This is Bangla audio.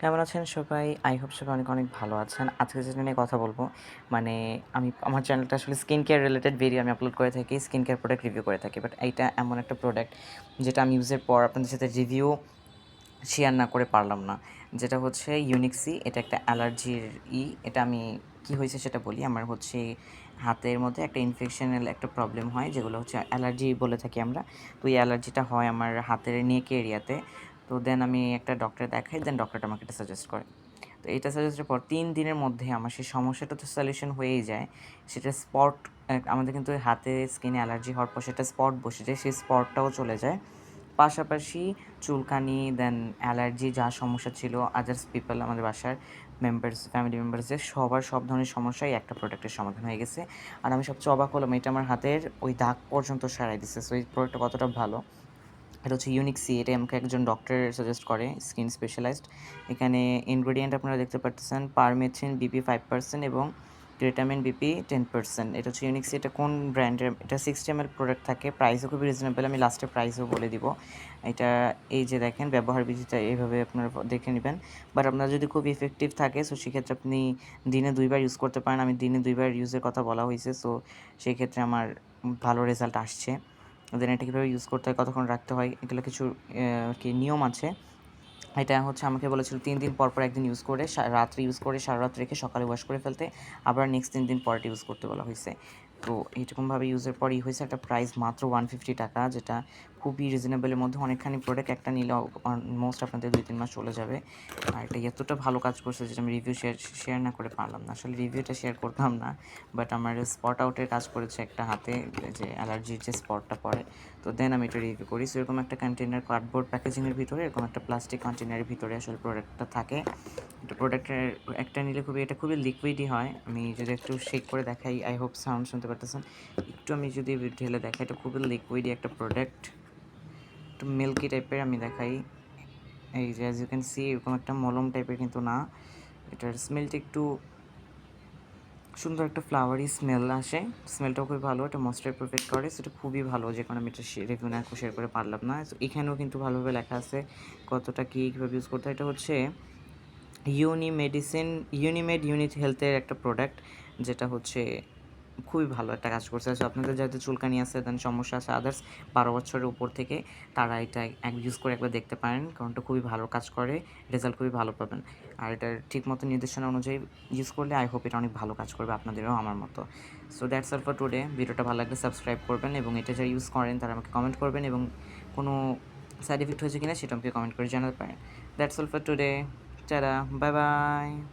কেমন আছেন সবাই? আই হোপ সবাই অনেক, অনেক ভালো আছেন। আজকে যেটা নিয়ে কথা বলব মানে আমি আমার চ্যানেলটা আসলে স্কিন কেয়ার রিলেটেড ভিডিও আমি আপলোড করে থাকি। স্কিন কেয়ার প্রোডাক্ট রিভিউ করে থাকি। বাট এইটা এমন একটা প্রোডাক্ট যেটা আমি ইউজের পর আপনাদের সাথে রিভিউ শেয়ার না করে পারলাম না। যেটা হচ্ছে ইউনিক্সি। এটা একটা অ্যালার্জির ই। এটা আমি কি হয়েছে সেটা বলি। আমার হচ্ছে হাতের মধ্যে একটা ইনফেকশনাল একটা প্রবলেম হয় যেগুলো হচ্ছে অ্যালার্জি বলে থাকি আমরা। তো এই অ্যালার্জিটা হয় আমার হাতের নেক এরিয়াতে। তো দেন আমি একটা ডক্টর দেখাই, দেন ডক্টরটা আমাকে এটা সাজেস্ট করে। তো এটা সাজেস্টের পর তিন দিনের মধ্যে আমার সেই সমস্যাটা তো সলিউশন হয়েই যায়। সেটা স্পট আমাদের কিন্তু হাতে স্কিনে অ্যালার্জি হওয়ার পর সেটা স্পট বসে যায়, সেই স্পটটাও চলে যায়। পাশাপাশি চুলকানি, দেন অ্যালার্জি যা সমস্যা ছিল আদার্স পিপল আমাদের বাসার মেম্বার্স, ফ্যামিলি মেম্বার্সদের সবার সব ধরনের সমস্যাই একটা প্রোডাক্টের সমাধান হয়ে গেছে। আর আমি সবচেয়ে অবাক হলাম এটা আমার হাতের ওই দাগ পর্যন্ত সারাই দিছে। সো এই প্রোডাক্টটা কতটা ভালো। এটা হচ্ছে ইউনিক সি এটা আমাকে একজন ডক্টর সাজেস্ট করে, স্কিন স্পেশালাইজড। এখানে ইনগ্রেডিয়েন্ট আপনারা দেখতে পারতেছেন পারমেথিন বিপি ফাইভ পার্সেন্ট এবং গ্রেটামিন বিপি 10%। এটা হচ্ছে ইউনিক্সি। এটা কোন ব্র্যান্ডের? এটা 60 এমএল প্রোডাক্ট থাকে। প্রাইসও খুবই রিজনেবল। আমি লাস্টে প্রাইসও বলে দিব। এটা এই যে দেখেন ব্যবহার বিধিটা এভাবে আপনারা দেখে নেবেন বাট আপনার যদি খুব ইফেক্টিভ থাকে সো সেক্ষেত্রে আপনি দিনে দুইবার ইউজ করতে পারেন। আমি দিনে দুইবার ইউজের কথা বলা হয়েছে সো সেই ক্ষেত্রে আমার ভালো রেজাল্ট আসছে। দেন এটা কীভাবে ইউজ করতে হয়, কতক্ষণ রাখতে হয় এগুলো কিছু কি নিয়ম আছে। এটা হচ্ছে আমাকে বলেছিল তিন দিন পর, পর একদিন ইউজ করে রাত্রি ইউজ করে সারা রাত রেখে সকালে ওয়াশ করে ফেলতে। আবার নেক্সট তিন দিন পর ইউজ করতে বলা হয়েছে তো এরকমভাবে ইউজের পরই হয়েছে একটা প্রাইস মাত্র 150 টাকা যেটা খুবই রিজনেবলের মধ্যে অনেকখানি প্রোডাক্ট একটা নিলে অলমোস্ট আপনাদের ২-৩ মাস চলে যাবে। আর এটা এতটা ভালো কাজ করছে যেটা আমি রিভিউ শেয়ার শেয়ার না করে পারলাম না। আসলে রিভিউটা শেয়ার করতাম না। বাট আমার স্পট আউটের কাজ করেছে একটা হাতে যে অ্যালার্জির যে স্পটটা পড়ে। তো দেন আমি এটা রিভিউ করি। সো এরকম একটা কন্টেনার কার্ডবোর্ড প্যাকেজিংয়ের ভিতরে এরকম একটা প্লাস্টিক কন্টেনারের ভিতরে আসলে প্রোডাক্টটা থাকে। এটা প্রোডাক্টের একটা নিলে খুবই এটা খুবই লিকুইডই হয়। আমি যদি একটু শেক করে দেখাই, আই হোপ সাউন্ড শুনতে পারতেছেন। একটু আমি যদি ঢেলে দেখাই এটা খুবই লিকুইডই একটা প্রোডাক্ট। একটু মিল্কি টাইপের আমি দেখাই। এই যে অ্যাজ ইউ ক্যান সি এরকম একটা মলম টাইপের কিন্তু না। এটার স্মেলটা একটু সুন্দর একটা ফ্লাওয়ারি স্মেল আসে। স্মেলটাও খুবই ভালো। এটা ময়েশ্চার প্রোটেক্ট করে। সেটা খুবই ভালো যে কারণে আমি এটা রিভিউ না শেয়ার করে পারলাম না। এখানেও কিন্তু ভালোভাবে লেখা আছে কতটা কী, কীভাবে ইউজ করতে হয়। এটা হচ্ছে ইউনি মেডিসিন ইউনিমেড ইউনিট হেলথের একটা প্রোডাক্ট যেটা হচ্ছে খুবই ভালো একটা কাজ করছে। সো আপনাদের যাদের চুলকানি আছে দেন সমস্যা আছে আদার্স ১২ বছরের উপর থেকে তারা এটা এক ইউজ করে একবার দেখতে পারেন। কারণ এটা খুবই ভালো কাজ করে। রেজাল্ট খুবই ভালো পাবেন। আর এটার ঠিকমতো নির্দেশনা অনুযায়ী ইউজ করলে আই হোপ এটা অনেক ভালো কাজ করবে আপনাদেরও আমার মতো। So that's all for today. ভিডিওটা ভালো লাগলে সাবস্ক্রাইব করবেন এবং এটা যারা ইউজ করেন তারা আমাকে কমেন্ট করবেন এবং কোনো সাইড এফেক্ট হয়েছে কিনা সেটা আমাকে কমেন্ট করে জানাতে পারেন। That's all for today. Tata, bye bye.